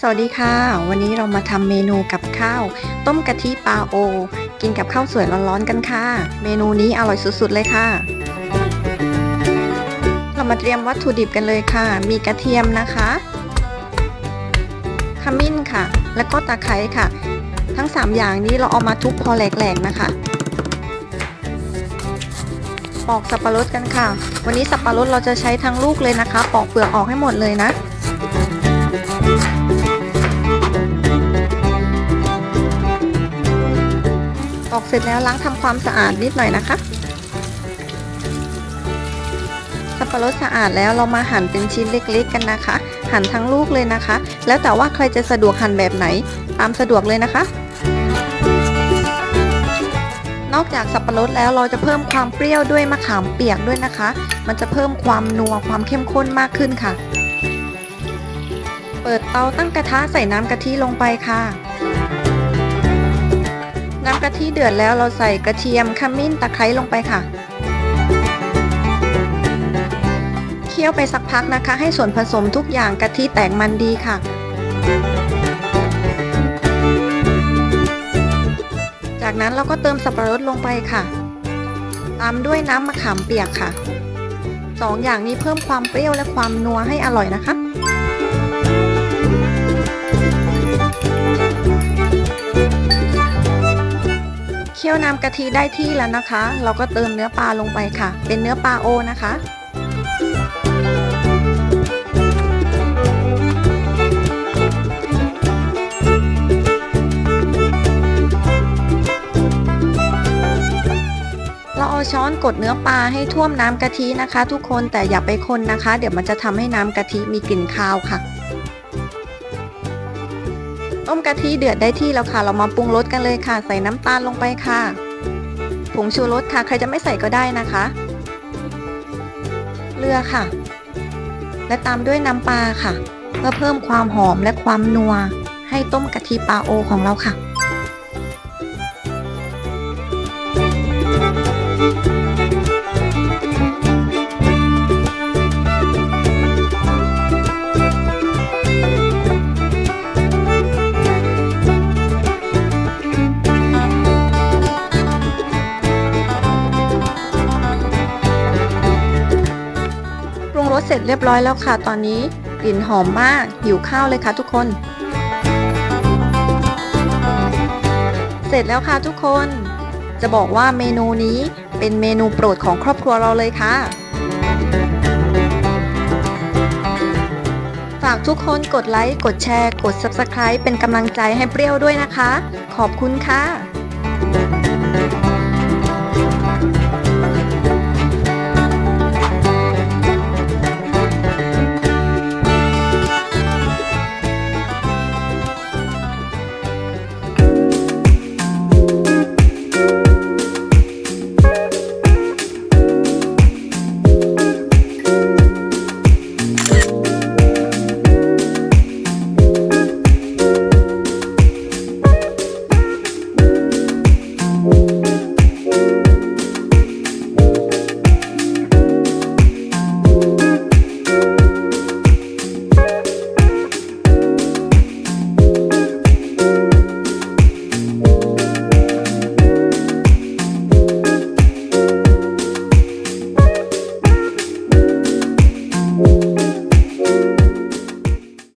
สวัสดีค่ะ วันนี้เรามาทำเมนูกับข้าว ต้มกะทิปลาโอ กินกับข้าวสวยร้อนๆกันค่ะ เมนูนี้อร่อยสุดๆเลยค่ะ เรามาเตรียมวัตถุดิบกันเลยค่ะ มีกระเทียมนะคะขมิ้นค่ะ แล้วก็ตะไคร้ค่ะ ทั้ง 3 อย่างนี้เราเอามาทุบพอแหลกๆนะคะปอกสับปะรดกันค่ะ วันนี้สับปะรดเราจะใช้ทั้งลูกเลยนะคะ ปอกเปลือกออกให้หมดเลยนะ เสร็จแล้วล้างทำความสะอาดนิดหน่อยนะคะสับปะรดสะอาดแล้วเรามาหั่นเป็นชิ้นเล็กๆกันนะคะ หั่นทั้งลูกเลยนะคะ แล้วแต่ว่าใครจะสะดวกหั่นแบบไหน ตามสะดวกเลยนะคะ นอกจากสับปะรดแล้วเราจะเพิ่มความเปรี้ยวด้วยมะขามเปียกด้วยนะคะ มันจะเพิ่มความนัวความเข้มข้นมากขึ้นค่ะ เปิดเตาตั้งกระทะใส่น้ำกะทิลงไปค่ะ น้ำกะทิเดือดแล้วเราใส่กระเทียมขมิ้นตะไคร้ลงไปค่ะ เคี่ยวไปสักพักนะคะ ให้ส่วนผสมทุกอย่างกะทิแตกมันดีค่ะ จากนั้นเราก็เติมสับปะรดลงไปค่ะ ตามด้วยน้ำมะขามเปียกค่ะสองอย่างนี้เพิ่มความเปรี้ยวและความนัวให้อร่อยนะคะ วน้ำกะทิได้ที่แล้วนะคะ เราก็เติมเนื้อปลาลงไปค่ะ เป็นเนื้อปลาโอนะคะเราเอาช้อนกดเนื้อปลาให้ท่วมน้ำกะทินะคะ ทุกคนแต่อย่าไปคนนะคะ เดี๋ยวมันจะทำให้น้ำกะทิมีกลิ่นคาวค่ะ ต้มกะทิเดือดได้ที่แล้วค่ะ เรามาปรุงรสกันเลยค่ะ ใส่น้ำตาลลงไปค่ะ ผงชูรสค่ะ ใครจะไม่ใส่ก็ได้นะคะ เกลือค่ะ และตามด้วยน้ำปลาค่ะ เพื่อเพิ่มความหอมและความนัว ให้ต้มกะทิปลาโอของเราค่ะ สเสร็จเรียบร้อยแล้วค่ะ ตอนนี้กลิ่นหอมมากหิวข้าวเลยค่ะทุกคน เสร็จแล้วค่ะทุกคน จะบอกว่าเมนูนี้เป็นเมนูโปรดของครอบครัวเราเลยค่ะ ฝากทุกคนกดไลค์ กดแชร์ กด Subscribe เป็นกำลังใจให้เปรี้ยวด้วยนะคะ ขอบคุณค่ะ